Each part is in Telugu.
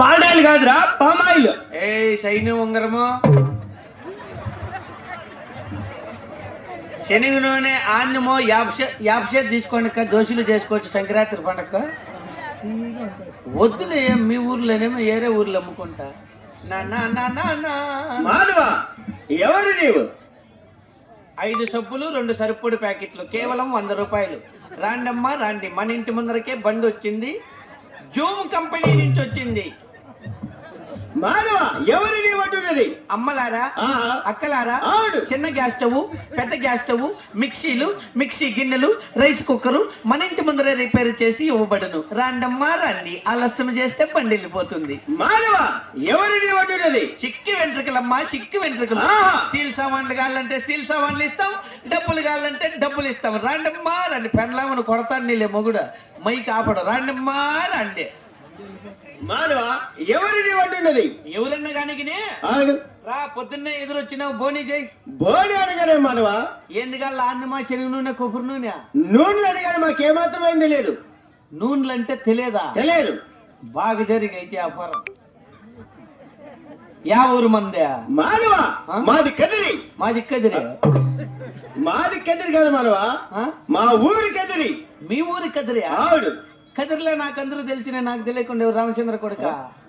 పాడాయిల్ కాదురా పామాయిల్. ఏ శైని ఉంగరము? శనగ నూనె ఆన్యమో యాప్ష యాప్షే తీసుకోండి దోశలు చేసుకోవచ్చు సంక్రాంతి పండగ వద్దులే మీ ఊర్లోనేమో వేరే ఊర్లో అమ్ముకుంటా. నా నా నా నా నా. మాధవ ఎవరు నీవు? ఐదు సబ్బులు రెండు సరుపుడు ప్యాకెట్లు కేవలం వంద రూపాయలు. రాండమ్మా రాండి. మన ఇంటి ముందరకే బండి వచ్చింది. జూమ్ కంపెనీ నుంచి వచ్చింది. మాధవ ఎవరు నీవు అంటున్నది అమ్మలారా. అక్కలారా. చిన్న గ్యాస్ స్టవ్ పెద్ద గ్యాస్ స్టవ్ మిక్సీలు మిక్సీ గిన్నెలు రైస్ కుక్కరు మన ఇంటి ముందరే రిపేర్ చేసి ఇవ్వబడును. రాండమ్మా రండి. ఆలస్యం చేస్తే బండి వెళ్ళిపోతుంది. మాధవ ఎవరు నీవు అంటున్నది చిక్కి వెంట్రుకలమ్మా చిక్కి వెంట్రుకలు. స్టీల్ సామాన్లు కావాలంటే స్టీల్ సామాన్లు ఇస్తాం డబ్బులు కావాలంటే డబ్బులు ఇస్తాం. రాండమ్మా రండి. పెండ్లామని కొడతాను నీళ్ళే మొగుడు. మై కాపడు రాండమ్మా రండి. మాధవ ఎవరు నీవు అంటున్నది ఎవరన్నా కానీ రా పొద్దున్నే ఎదురొచ్చినావు బోని చేయి బోడి అడగానే మాధవ ఎందుకల్లా ఆందమా శనగ నూనె కొబ్బరి నూనె? నూనెలు అడిగాను మాకేమాత్రమైంది లేదు. నూనెలంటే తెలియదా? తెలియదు. బాగా జరిగైతే వ్యాపారం యా ఊరు మందే? మాధవ ఆ? మాది కదిరి. మా దిక్కదిరే మాది కదిరి కాదు మాధవ ఆ? మా ఊరి కదిరి. మీ ఊరి కదిరే ఆవిడు. కదిరిలో నాకందరూ తెలిసిన నాకు తెలియకుండా ఎవరు రామచంద్ర కొడుక?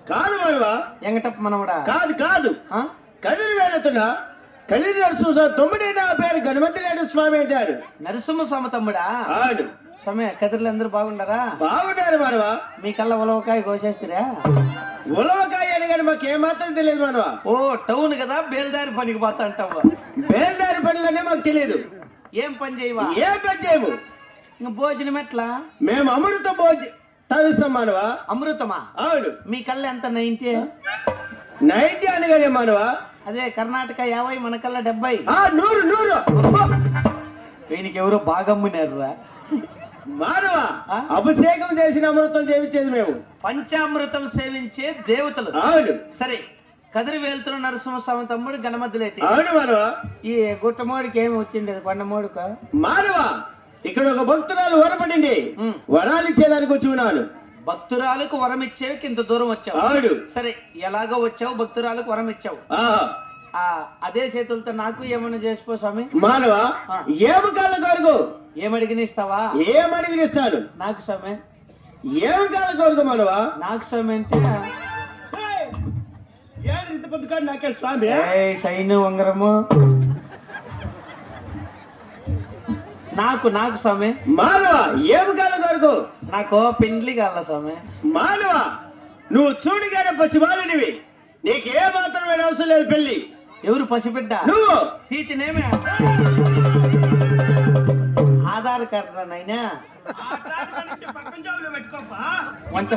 కాదు మాధవ. ఎంగటప్ప మనవడా? కాదు కాదు. ఆ? కదిరి వెళుతున్నా కదిరి నడుచు తొమ్మిది నా పేరు గణపతి నాయుడు స్వామి అంటారు. నరసింహ స్వామి తమ్ముడా? ఆడు. సమయ కదిరిలో అందరూ బాగుండారా? బాగున్నారు మానవ మీ కళ్ళ ఉలవకాయ కోసేస్తారా? ఉలవకాయ అడిగాను మాకు ఏమాత్రం తెలియదు మానవ ఓ టౌన్ కదా బేల్దారి పనికి పోతా అంటావా. బేల్దారి పనులనే మాకు తెలియదు. ఏం పని చేయవా? ఏ పని చేయము? ఇంక భోజనం ఎట్లా? మేము అమృత భోజ తవిస్తాం మానవ అమృతమా? అవును. మీ కళ్ళ ఎంత నైంటీ? నైన్టీ అనగానే మానవ అదే కర్ణాటక యాభై మన కళ్ళ డెబ్బై. ఆ నూరు నూరు. వీనికి ఎవరో బాగా అమ్మినారురా మానవ? అభిషేకం చేసిన అమృతం చేయించేది మేము. పంచామృతం సేవించే దేవతలు. అవును. సరే కదిరి వెళ్తున్న నరసింహస్వామి తమ్ముడు గణమద్దులేటి అవును మానవ? ఈ గుట్టమోడికి ఏమి వచ్చింది కొండమోడుక? మానవ? ఇక్కడ ఒక భక్తురాలు వరపడింది. వరాలు ఇచ్చేదానికి వచ్చి ఉన్నాను. భక్తురాలకు వరం ఇచ్చేవి ఇంత దూరం వచ్చావు. సరే ఎలాగో వచ్చావు భక్తురాలకు వరం ఇచ్చావు. ఆహా. ఆ అదే చేతులతో నాకు ఏమైనా చేసిపో స్వామి. మానవ. ఏమి కాళ్ళ కొరకు. ఏమడిగిన ఇస్తావా ఏం అడిగిస్తాను నాకు స్వామి. ఏమి కాళ్ళ కొరకు మానవ? నాకు స్వామి అంటే నాకే స్వామి. ఏయ్, సైను ఉంగరము. నాకు నాకు స్వామి. మానవ ఏమి కాళ్ళ కొరకు నాకు పెండ్లి కావాల స్వామి. మానవ నువ్వు చూడగానే పసిబాలునివి నీకు ఏ మాత్రమైన అవసరం లేదు పెళ్ళి ఎవరు పసిబిడ్డ? నువ్వు. తీతినేమే. ఆధార్ కార్డు వంట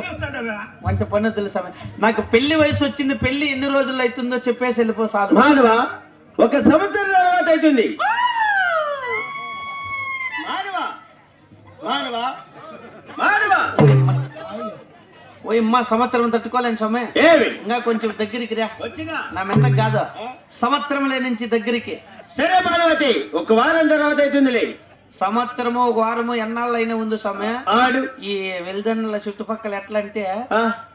వంట పన్ను తెలుసా నాకు పెళ్ళి వయసు వచ్చింది పెళ్ళి ఎన్ని రోజులు అవుతుందో చెప్పేసి వెళ్ళిపో మానవ ఒక సంవత్సరం తర్వాత అవుతుంది మానవ మానవ మానవ ఓ అమ్మ సంవత్సరం తట్టుకోలేను ఏమి? ఇంకా కొంచెం దగ్గరికి రా. నా మెత్తకు కాదు. సంవత్సరం నుంచి దగ్గరికి. సరే మానవతి. ఒక వారం తర్వాత అవుతుందిలే. సంవత్సరము ఒక వారము ఎన్నాళ్ళు అయినా ఉంది స్వామి. ఆడు. ఈ వెల్దన్నుల చుట్టుపక్కల ఎట్లా అంటే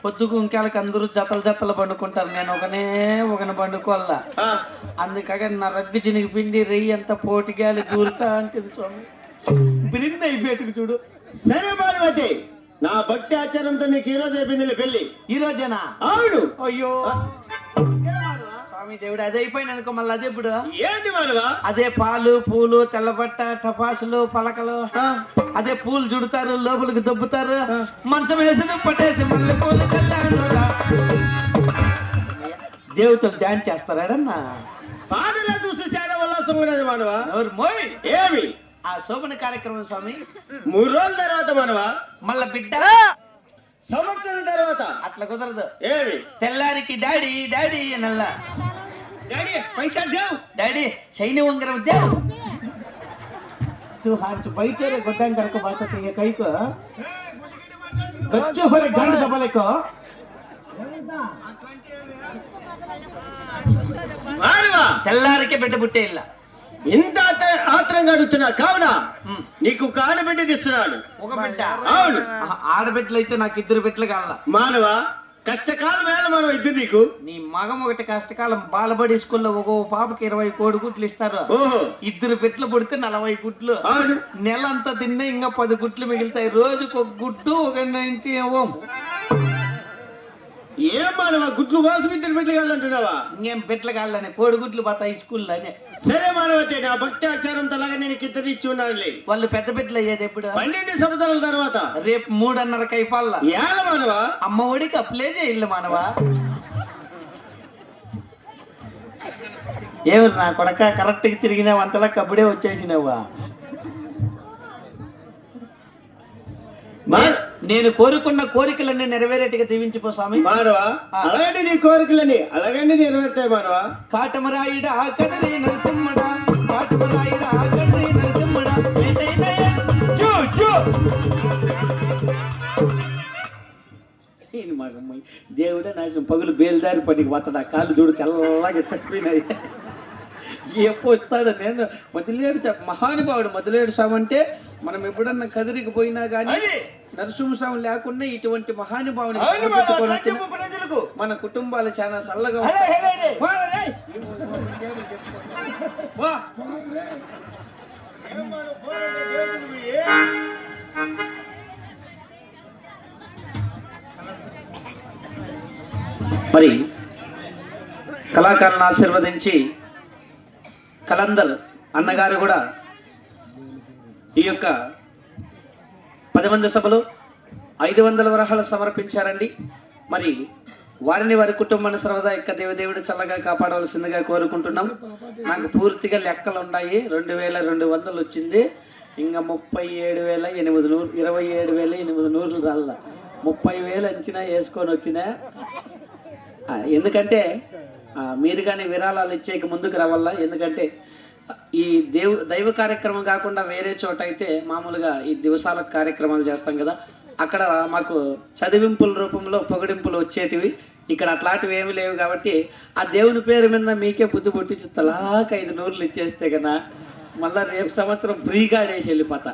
పొద్దుకు అందరూ జతలు జతలు పండుకుంటారు. నేను ఒకనే ఒకని పండుకోవాలా? ఆ, అందుకగా నా రగ్గు చినిగిపిండి రెయ్యి అంతా పోటీగాలి దూరుతా అంటుంది స్వామి. బిరింది అయిపోయేట్టుకు చూడు. సరే మానవతి. నా భక్తి ఆచారంతో నీకు ఈరోజు అయిపోయిందిలే పెళ్ళి ఈ రోజేనా? అవును. అయ్యో. స్వామి దేవుడు అదే అయిపోయింది అనుకో మళ్ళీ అదే ఇప్పుడు. ఏంది మానవ? అదే పాలు పూలు తెల్లబట్ట టపాసులు పలకలు. అదే పూలు చుడతారు లోపలికి దొబ్బుతారు. మంచం వేసి పట్టేసి మళ్ళీ పూలు చల్లారు దేవతలు డాన్స్ చేస్తారాడన్నా పాటలు చూసి చేడ వల్ల సుమ్మనది మానవ? ఏమి? ఆ శోభన కార్యక్రమం స్వామి మూడు రోజుల తర్వాత మానవ మళ్ళా బిడ్డ సంవత్సరం తర్వాత అట్లా కుదరదు ఏమి తెల్లారికి డాడీ డాడీ నల్ల డాడీ పైసా దేవ్ డాడీ శైని ఉంగరం దేవ్ तू हाथ बैठे रे गोदाम करके बस ये कहीं को बच्चों पर गंड दबले को మానవ తెల్లారికే బిడ్డ పుట్టే ఇల్ల ఇంత ఆత్ర- ఆత్రంగా అడుగుతున్నా కావున నీకు ఒక ఆడబిడ్డని ఇస్తున్నాను ఒక బిడ్డ. అవును. ఆడబిడ్డలు అయితే నాకు ఇద్దరు బిడ్డలు కావాల? మానవ కష్టకాలం వేళ మనం ఇద్దరు నీకు? నీ మగం ఒకటి కష్టకాలం బాలబడి స్కూల్లో ఒక పాపకి ఇరవై కోడి గుట్లు ఇస్తారు. ఓహో. ఇద్దరు పెట్లు పుడితే నలభై గుట్లు అవును. నెల అంతా తిన్నా ఇంకా పది గుట్లు మిగులుతాయి. రోజుకు ఒక గుడ్డు ఒక నైన్టీ ఓం. ఏం మానవ గుట్లు కోసం ఇద్దరు పెట్టి కావాలంటున్నావా? ఇంకేం పెట్ల కాళ్ళని కోడి గుట్లు పోతాయి స్కూల్లో అనే సరే మానవతే నా భక్తి ఆచారం తలాగా నేను ఇద్దరు ఇచ్చి ఉన్నానులే. వాళ్ళు పెద్ద పెట్లు అయ్యేది ఎప్పుడు? పన్నెండు సంవత్సరాల తర్వాత. రేపు మూడున్నర కైపాల ఏల మానవ అమ్మ ఒడికి అప్లై చేయాలి మానవా ఏమి నా కొడక కరెక్ట్గా తిరిగినావు అంతలా కబడ్డీ వచ్చేసినావా నేను కోరుకున్న కోరికలన్నీ నెరవేరేట్టుగా దీవించిపో స్వామి. మానవ? అలాగంటే నీ కోరికలని అలాగంటే నెరవేర్తాయి మానవ? కాటమరాయుడ కదరి నరసింహడ. కాటమరాయుడ కదరి నరసింహడ. చూ చూ. దేవుడే నాశనం. పగులు బేల్దారి పనికి వస్తాడు. ఆ కాళ్ళు చూడు తెల్లగా చక్కినాయి ఎప్పుడు వస్తాడు నేను మొదలేడు మహానుభావుడు మొదలేడు స్వామి అంటే మనం ఎప్పుడన్నా కదిరికి పోయినా కానీ. నరసింహస్వామి లేకుండా ఇటువంటి మహానుభావుని మన కుటుంబాలు చాలా చల్లగా? మరి కళాకారులను ఆశీర్వదించి కలందర్ అన్నగారు కూడా ఈ యొక్క పది మంది సభలు ఐదు వందల వరహాలు సమర్పించారండి. మరి వారిని వారి కుటుంబాన్ని సర్వదా యొక్క దేవదేవుడు చల్లగా కాపాడవలసిందిగా కోరుకుంటున్నాం. నాకు పూర్తిగా లెక్కలు ఉన్నాయి. రెండు వేల రెండు వందలు వచ్చింది. ఇంకా ముప్పై ఏడు వేల ఎనిమిది నూరు ఇరవై ఏడు వేల ఎనిమిది నూరులు రాళ్ళ ముప్పై వేలు అంచినా వేసుకొని వచ్చినా. ఎందుకంటే మీరు కానీ విరాళాలు ఇచ్చేకి ముందుకు రావాలా? ఎందుకంటే ఈ దేవు దైవ కార్యక్రమం కాకుండా వేరే చోట అయితే మామూలుగా ఈ దివసాల కార్యక్రమాలు చేస్తాం కదా. అక్కడ మాకు చదివింపుల రూపంలో పొగడింపులు వచ్చేటివి. ఇక్కడ అట్లాంటివి ఏమి లేవు కాబట్టి ఆ దేవుని పేరు మీద మీకే బుద్ధి పుట్టించి తలాక ఐదు నూరులు ఇచ్చేస్తే కదా మళ్ళా రేపు సంవత్సరం ఫ్రీగా ఆడేసి వెళ్ళిపోతా.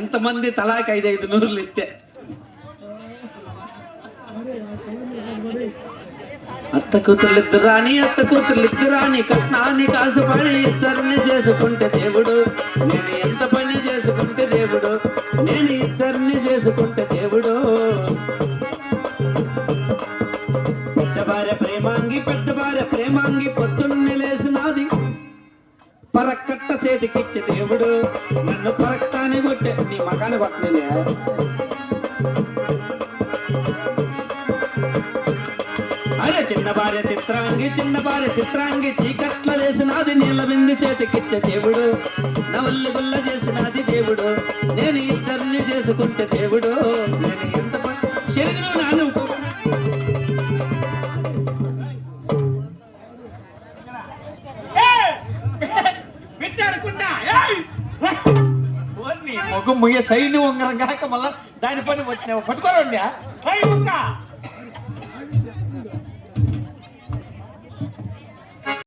ఇంతమంది తలాక ఐదు ఐదు నూరులు ఇస్తే. అత్త కూతుర్లు ఇద్దరాని అత్త కూతుర్లు ఇద్దరాని కట్నాన్ని కాసుపడి ఇద్దరిని చేసుకుంటే దేవుడు నేను ఎంత పని చేసుకుంటే దేవుడు నేను ఇద్దరిని చేసుకుంటే దేవుడు. పెద్ద భార్య ప్రేమాంగి పెద్ద భార్య ప్రేమాంగి పొద్దున్నే లేసినాది పరక్కట్ట చేతికిచ్చే దేవుడు. నన్ను పరక్కాని కొట్టే నీ మగాని కొట్టలే చిన్న భార్య చిత్రాంగి చిన్న భార్య చిత్రాంగి చీకట్ల వేసినది నీళ్ళ బింది చేతికిచ్చే దేవుడు. నవల్లి గుల్ల చేసినది దేవుడు. నేను ఇద్దరిని చేసుకుంటే దేవుడు. నేను ఎంత శరీరం నాను. మొగం ముయ్య సైన్యం ఉంగరం కాక మళ్ళా దాని పని వచ్చినావు. పట్టుకోరండి